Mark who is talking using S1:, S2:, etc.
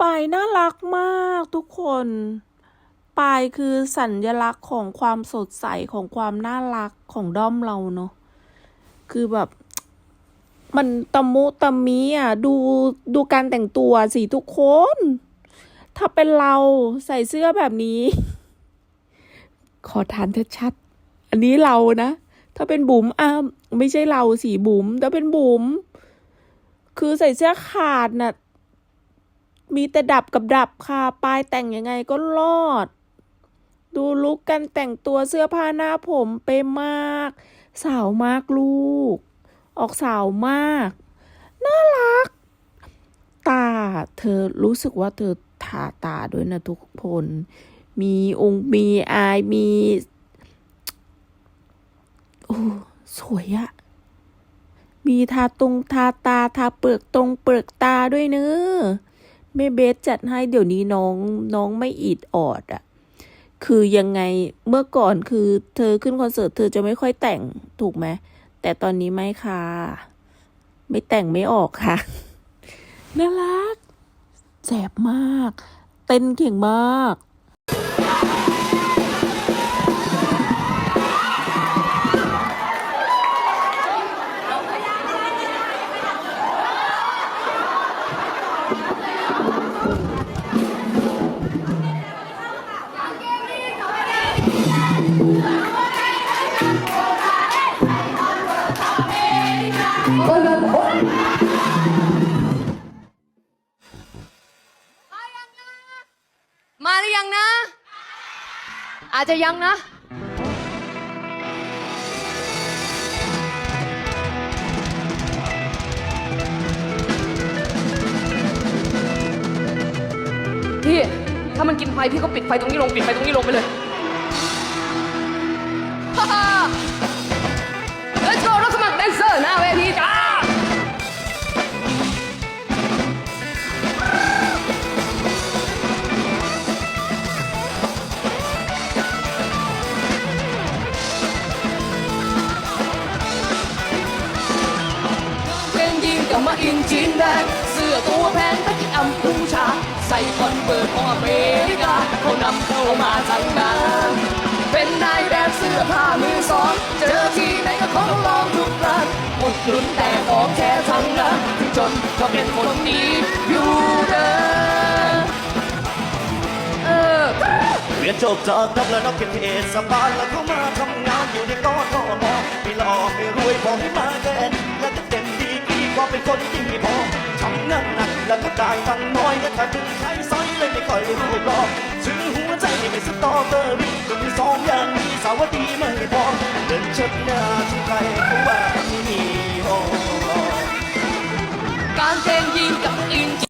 S1: ปายน่ารักมากทุกคน ปายคือสัญลักษณ์ของความสดใสของความน่ารักของด้อมเราเนาะ คือแบบ มันตะมุตะมีอะ ดูดูการแต่งตัวสิทุกคน ถ้าเป็นเราใส่เสื้อแบบนี้ ขอทานชัดๆอันนี้เรานะ ถ้าเป็นบุ๋มอ้าไม่ใช่เราสิบุ๋มถ้าเป็นบุ๋มคือใส่เสื้อขาดน่ะ มีแต่ดับกับดับค่ะ ปลายแต่งยังไงก็รอด ดูลุกกันแต่งตัวเสื้อผ้าหน้าผมเป๊ะมาก สาวมากลูก ออกสาวมาก น่ารัก ตา เธอรู้สึกว่าเธอทาตาด้วยนะทุกคน มีองค์มีอายมีโอ้สวยอะมีทาตรงทาตาทาเปลือกตรงเปลือกตาด้วยเนอะ แม่เบสจัดให้เดี๋ยวนี้น้องน้องไม่อิดออดอะคือยังไงเมื่อก่อนคือเธอขึ้นคอนเสิร์ตเธอจะไม่ค่อยแต่งถูกไหมแต่ตอนนี้ไม่ค่ะ ไม่แต่งไม่ออกค่ะน่ารักแสบมาก เต้นเก่งมาก
S2: อาจจะยังนะ พี่ ถ้ามันกินไฟพี่ก็ปิดไฟตรงนี้ลง ปิดไฟตรงนี้ลงไปเลย มาอินจีนแดงเสื้อตัวแพงต่ที่อัมพูชา ใส่คอนเวิร์ตของอเมริกาเขานำเข้ามาทั้งนั้นเป็นนายแบบเสื้อผ้ามือสอง เจอที่ไหนก็ขอลองทุกร้านอดหนุนแต่ของแท้ทั้งนั้นจนก็เป็นคนดีอยู่เด้อเรี
S3: ยนจบจากนักและนักเทศบาลแล้วเข้ามาทำงานอยู่ในกอทมไม่หล่อไม่รวยพอให้มาแกนและก็เต็ม คนที่พอทำงานหนักแล้วก็ได้ตังค์น้อยและถ้าถึงใช้ซอยเลยไม่ค่อยรูปรอบถึงหัวใจไม่สตอเบอรี่ก็มีสองอย่างมีสาวดีไม่พอเดินเชิดหน้าที่ใครเขาว่าไม่มีโอ
S2: การเต้นยีนกับอิน